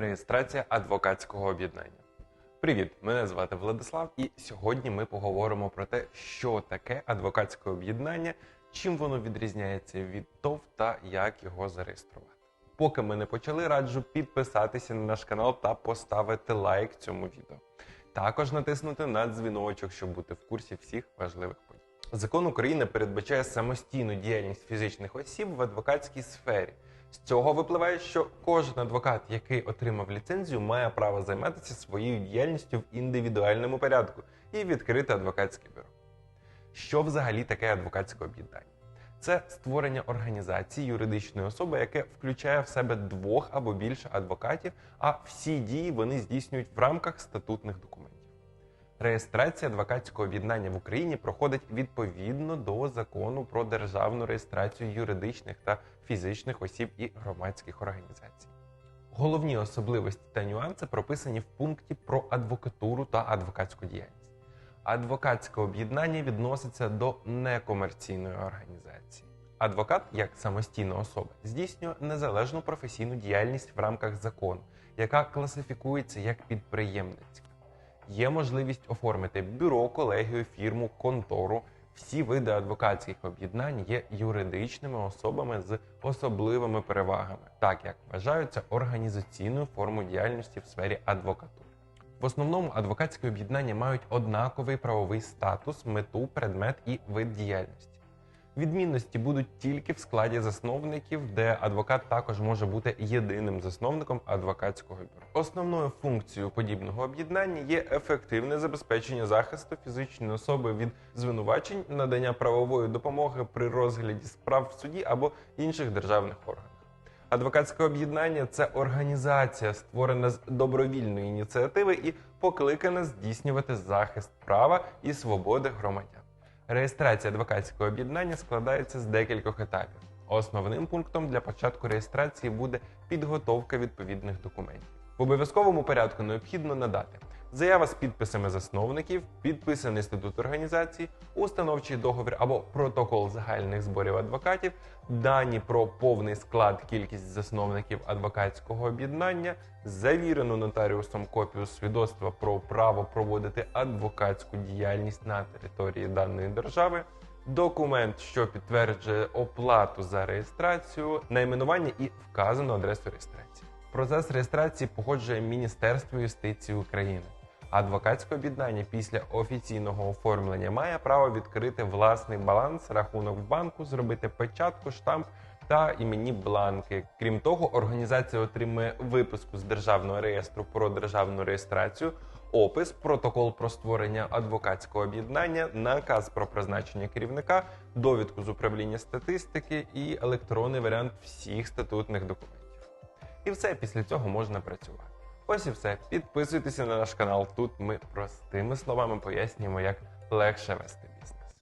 Реєстрація адвокатського об'єднання. Привіт! Мене звати Владислав, і сьогодні ми поговоримо про те, що таке адвокатське об'єднання, чим воно відрізняється від ТОВ та як його зареєструвати. Поки ми не почали, раджу підписатися на наш канал та поставити лайк цьому відео. Також натиснути на дзвіночок, щоб бути в курсі всіх важливих подій. Закон України передбачає самостійну діяльність фізичних осіб в адвокатській сфері. З цього випливає, що кожен адвокат, який отримав ліцензію, має право займатися своєю діяльністю в індивідуальному порядку і відкрити адвокатське бюро. Що взагалі таке адвокатське об'єднання? Це створення організації юридичної особи, яке включає в себе двох або більше адвокатів, а всі дії вони здійснюють в рамках статутних документів. Реєстрація адвокатського об'єднання в Україні проходить відповідно до закону про державну реєстрацію юридичних та фізичних осіб і громадських організацій. Головні особливості та нюанси прописані в пункті про адвокатуру та адвокатську діяльність. Адвокатське об'єднання відноситься до некомерційної організації. Адвокат, як самостійна особа, здійснює незалежну професійну діяльність в рамках закону, яка класифікується як підприємницька. Є можливість оформити бюро, колегію, фірму, контору. Всі види адвокатських об'єднань є юридичними особами з особливими перевагами, так як вважаються організаційною формою діяльності в сфері адвокатури. В основному адвокатські об'єднання мають однаковий правовий статус, мету, предмет і вид діяльності. Відмінності будуть тільки в складі засновників, де адвокат також може бути єдиним засновником адвокатського бюро. Основною функцією подібного об'єднання є ефективне забезпечення захисту фізичної особи від звинувачень, надання правової допомоги при розгляді справ в суді або інших державних органах. Адвокатське об'єднання це організація, створена з добровільної ініціативи і покликана здійснювати захист права і свободи громадян. Реєстрація адвокатського об'єднання складається з декількох етапів. Основним пунктом для початку реєстрації буде підготовка відповідних документів. В обов'язковому порядку необхідно надати заява з підписами засновників, підписаний статут організації, установчий договір або протокол загальних зборів адвокатів, дані про повний склад, кількість засновників адвокатського об'єднання, завірену нотаріусом копію свідоцтва про право проводити адвокатську діяльність на території даної держави. Документ, що підтверджує оплату за реєстрацію, найменування і вказану адресу реєстрації. Процес реєстрації погоджує Міністерство юстиції України. Адвокатське об'єднання після офіційного оформлення має право відкрити власний баланс, рахунок в банку, зробити печатку, штамп та іменні бланки. Крім того, організація отримує виписку з державного реєстру про державну реєстрацію, опис, протокол про створення адвокатського об'єднання, наказ про призначення керівника, довідку з управління статистики і електронний варіант всіх статутних документів. І все після цього можна працювати. Ось і все. Підписуйтеся на наш канал. Тут ми простими словами пояснюємо, як легше вести.